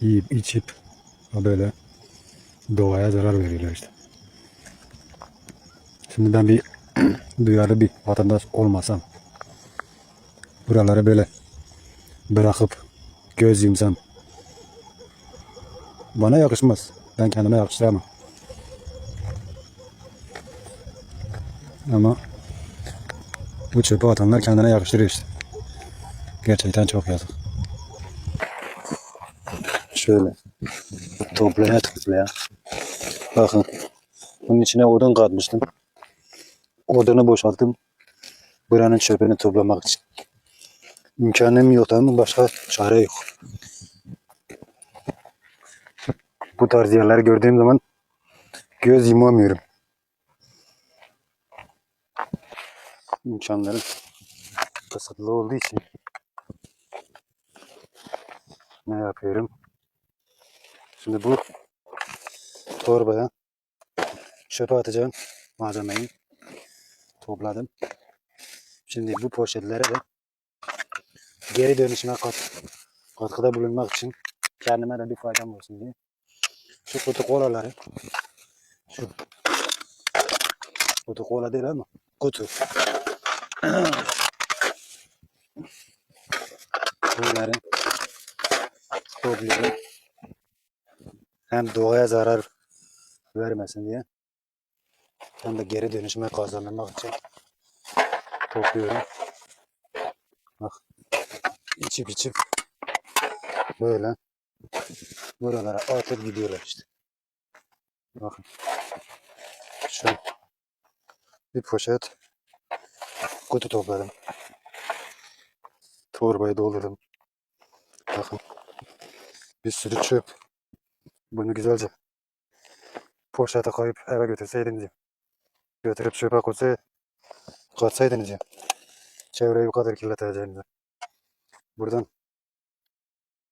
Yiyip içip böyle doğaya zarar veriyorlar işte. Şimdi ben bir duyarlı bir vatandaş olmasam buraları böyle bırakıp göz yumsam bana yakışmaz. Ben kendime yakıştıramam. Ama bu çöpe atanlar kendine yakıştırıyor işte. Gerçekten çok yazık. Şöyle toplaya toplaya. Bakın bunun içine odun katmıştım. Odunu boşalttım. Buranın çöpünü toplamak için. İmkanım yok ama başka çare yok. Bu tarz yerleri gördüğüm zaman göz yumamıyorum. İmkanlarım kısıtlı olduğu için ne yapıyorum? Şimdi bu torbaya çöpe atacağım malzemeyi. Topladım. Şimdi bu poşetlere de geri dönüşüme kat, katkıda bulunmak için kendime de bir faydam olsun diye şu kutu kolaları şu kutu kola değil ama kutu. Bunları topluyorum hem doğaya zarar vermesin diye hem de geri dönüşüme kazanmak için topluyorum. Bak içip içip böyle buralara atıp gidiyorlar işte. Bakın şu bir poşet kutu topladım. Torbayı doldurdum. Bakın bir sürü çöp. Bunu güzelce poşete koyup eve götürseydiniz ya. Götürüp çöpe koysa katsaydınız ya. Çevreyi bu kadar kirleteceğinize. Buradan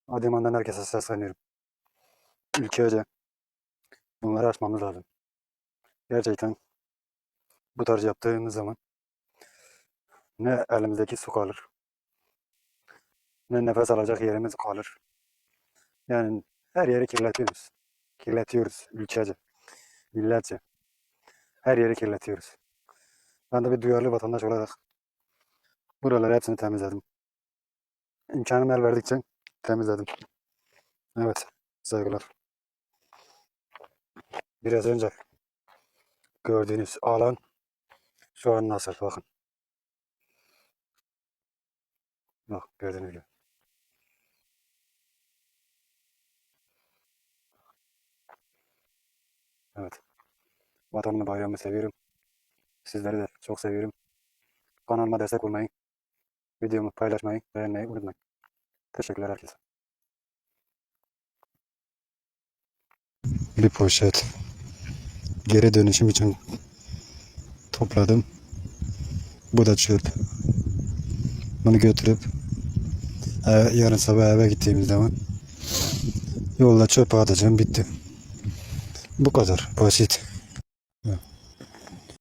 Adıyaman'dan herkese sesleniyorum. Ülkece bunları açmamız lazım. Gerçekten bu tarz yaptığımız zaman ne elimizdeki su kalır ne nefes alacak yerimiz kalır. Yani her yeri kirletiyoruz. Kirletiyoruz ülkece, milletçe. Her yeri kirletiyoruz. Ben de bir duyarlı vatandaş olarak buraları hepsini temizledim. İmkanım el verdikçe temizledim. Evet, saygılar. Biraz önce gördüğünüz alan şu an nasıl bakın. Bak gördüğünüz gibi. Evet. Vatanımı bayrağımı seviyorum. Sizleri de çok seviyorum. Kanalıma destek olmayı, videomu paylaşmayı, beğenmeyi unutmayın. Teşekkürler herkese. Bir poşet geri dönüşüm için topladım. Bu da çöp. Bunu götürüp eve- yarın sabah eve gittiğimiz zaman yolda çöpe atacağım bitti. Bu kadar basit.